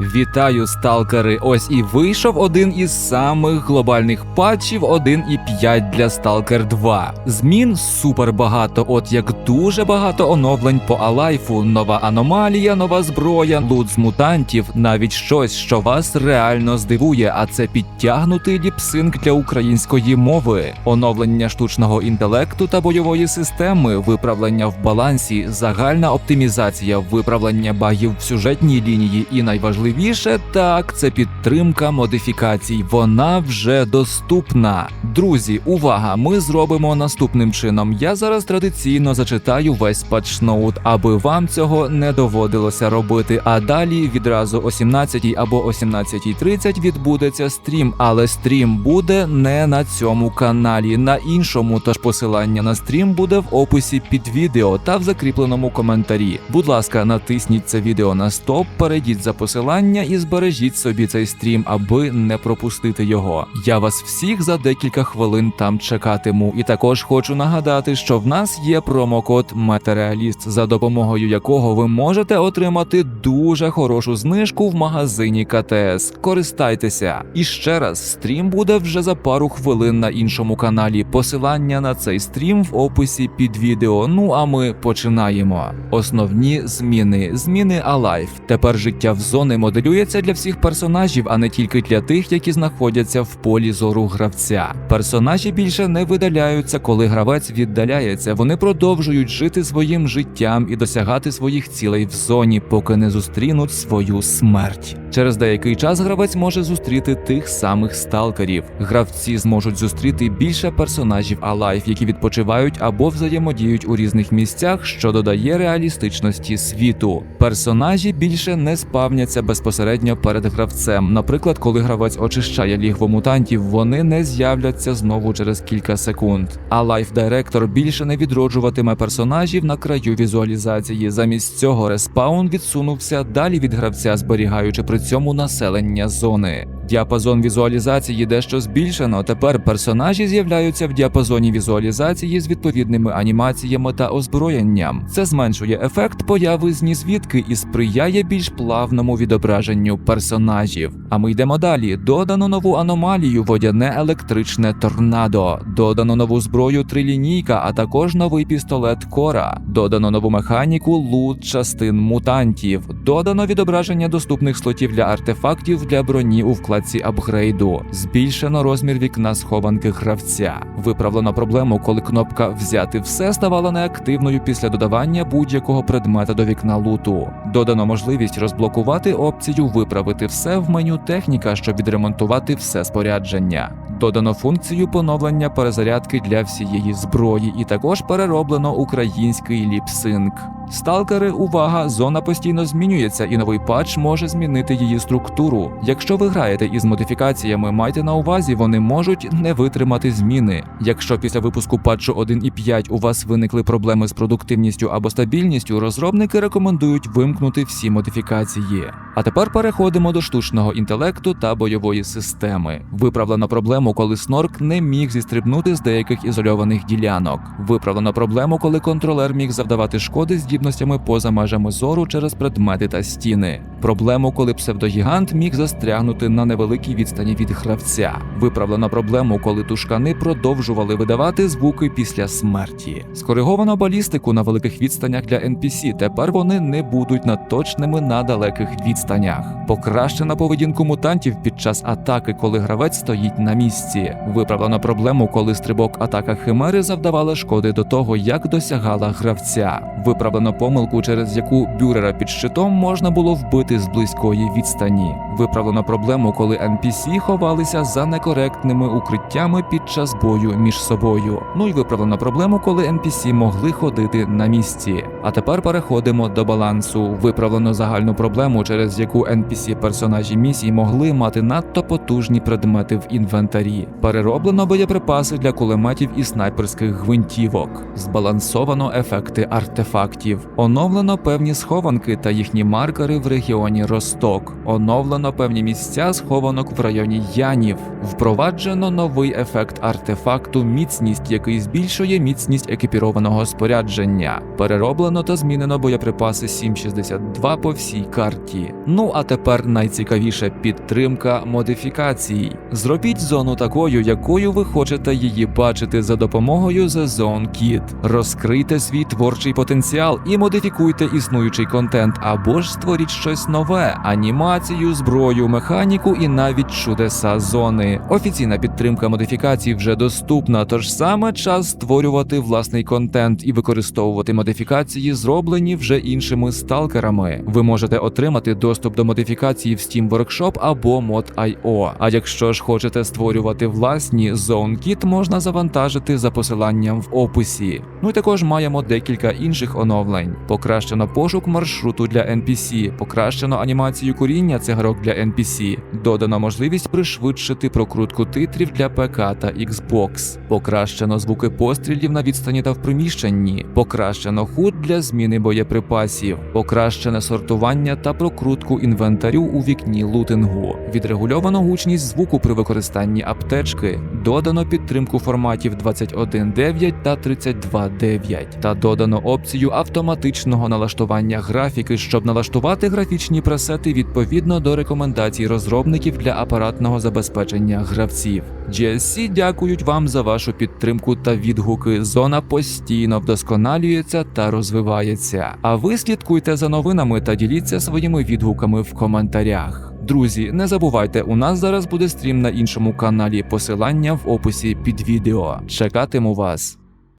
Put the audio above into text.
Вітаю, сталкери! Ось і вийшов один із самих глобальних патчів 1.5 для Stalker 2. Змін супер багато, от як дуже багато оновлень по Алайфу, нова аномалія, нова зброя, лут з мутантів, навіть щось, що вас реально здивує, а це підтягнутий ліпсинг для української мови, оновлення штучного інтелекту та бойової системи, виправлення в балансі, загальна оптимізація, виправлення багів в сюжетній лінії і найважливіше так, це підтримка модифікацій. Вона вже доступна. Друзі, увага! Ми зробимо наступним чином. Я зараз традиційно зачитаю весь патчноут, аби вам цього не доводилося робити. А далі відразу о 17 або о 17.30 відбудеться стрім, але стрім буде не на цьому каналі, на іншому. Тож посилання на стрім буде в описі під відео та в закріпленому коментарі. Будь ласка, натисніть це відео на стоп, перейдіть за посилання і збережіть собі цей стрім, аби не пропустити його. Я вас всіх за декілька хвилин там чекатиму. І також хочу нагадати, що в нас є промокод Матеріаліст, за допомогою якого ви можете отримати дуже хорошу знижку в магазині КТС. Користайтеся. І ще раз, стрім буде вже за пару хвилин на іншому каналі. Посилання на цей стрім в описі під відео. Ну а ми починаємо. Основні зміни. Зміни Alive. Тепер життя в зони моделюється для всіх персонажів, а не тільки для тих, які знаходяться в полі зору гравця. Персонажі більше не видаляються, коли гравець віддаляється. Вони продовжують жити своїм життям і досягати своїх цілей в зоні, поки не зустрінуть свою смерть. Через деякий час гравець може зустріти тих самих сталкерів. Гравці зможуть зустріти більше персонажів Alive, які відпочивають або взаємодіють у різних місцях, що додає реалістичності світу. Персонажі більше не спавняться безпосередньо перед гравцем. Наприклад, коли гравець очищає лігво мутантів, вони не з'являться знову через кілька секунд. А Life Director більше не відроджуватиме персонажів на краю візуалізації. Замість цього респаун відсунувся далі від гравця, зберігаючи при цьому населення зони. Діапазон візуалізації дещо збільшено. Тепер персонажі з'являються в діапазоні візуалізації з відповідними анімаціями та озброєнням. Це зменшує ефект появи знізвідки і сприяє більш плавному відображенню персонажів. А ми йдемо далі. Додано нову аномалію водяне електричне торнадо. Додано нову зброю трилінійка, а також новий пістолет Кора. Додано нову механіку лут частин мутантів. Додано відображення доступних слотів для артефактів для броні у вкладці апгрейду. Збільшено розмір вікна схованки гравця. Виправлено проблему, коли кнопка Взяти все ставала неактивною після додавання будь-якого предмета до вікна луту. Додано можливість розблокувати опцію Виправити все в меню техніка, щоб відремонтувати все спорядження. Додано функцію поновлення перезарядки для всієї зброї, і також перероблено український ліпсинк. Сталкери, увага! Зона постійно змінюється, і новий патч може змінити її структуру. Якщо ви граєте із модифікаціями, майте на увазі, вони можуть не витримати зміни. Якщо після випуску патчу 1.5 у вас виникли проблеми з продуктивністю або стабільністю, розробники рекомендують вимкнути всі модифікації. А тепер переходимо до штучного інтелекту та бойової системи. Виправлено проблему, коли снорк не міг зістрибнути з деяких ізольованих ділянок. Виправлено проблему, коли контролер міг завдавати шкоди здібностями поза межами зору через предмети та стіни. Проблему, коли псевдогігант міг застрягнути на невеликій відстані від гравця. Виправлено проблему, коли тушкани продовжували видавати звуки після смерті. Скориговано балістику на великих відстанях для NPC. Тепер вони не будуть надточними на далеких відстанях. Покращена поведінку мутантів під час атаки, коли гравець стоїть на місці. Виправлено проблему, коли стрибок атака химери завдавала шкоди до того, як досягала гравця. Виправлено помилку, через яку бюрера під щитом можна було вбити з близької відстані. Виправлено проблему, коли NPC ховалися за некоректними укриттями під час бою між собою. Ну і виправлено проблему, коли NPC могли ходити на місці. А тепер переходимо до балансу. Виправлено загальну проблему, через яку NPC персонажі місій могли мати надто потужні предмети в інвентарі. Перероблено боєприпаси для кулеметів і снайперських гвинтівок. Збалансовано ефекти артефактів. Оновлено певні схованки та їхні маркери в регіоні Росток. Оновлено певні місця схованок в районі Янів. Впроваджено новий ефект артефакту міцність, який збільшує міцність екіпірованого спорядження. Перероблено та змінено боєприпаси 7.62 по всій карті. Ну а тепер найцікавіше підтримка модифікацій. Зробіть зону такою, якою ви хочете її бачити за допомогою The Zone Kit. Розкрийте свій творчий потенціал і модифікуйте існуючий контент, або ж створіть щось нове: анімацію, зброю, механіку і навіть чудеса зони. Офіційна підтримка модифікацій вже доступна, тож саме час створювати власний контент і використовувати модифікації, зроблені вже іншими сталкерами. Ви можете отримати доступ до модифікації в Steam Workshop або Mod.io. А якщо ж хочете створювати власні, ZoneKit можна завантажити за посиланням в описі. Ну і також маємо декілька інших оновлень: покращено пошук маршруту для NPC, покращено анімацію коріння цигарок для NPC, додано можливість пришвидшити прокрутку титрів для ПК та Xbox, покращено звуки пострілів на відстані та в приміщенні, покращено худ для зміни боєприпасів, покращене сортування та прокрутку інвентарю у вікні лутингу, відрегульовано гучність звуку при використанні аптечки, додано підтримку форматів 21.9 та 32.9 та додано опцію автоматичного налаштування графіки, щоб налаштувати графічні пресети відповідно до рекомендацій розробників для апаратного забезпечення гравців. GSC дякують вам за вашу підтримку та відгуки. Зона постійно вдосконалюється та розвивається. А ви слідкуйте за новинами та діліться своїми відгуками в коментарях. Друзі, не забувайте, у нас зараз буде стрім на іншому каналі. Посилання в описі під відео. Чекатиму вас.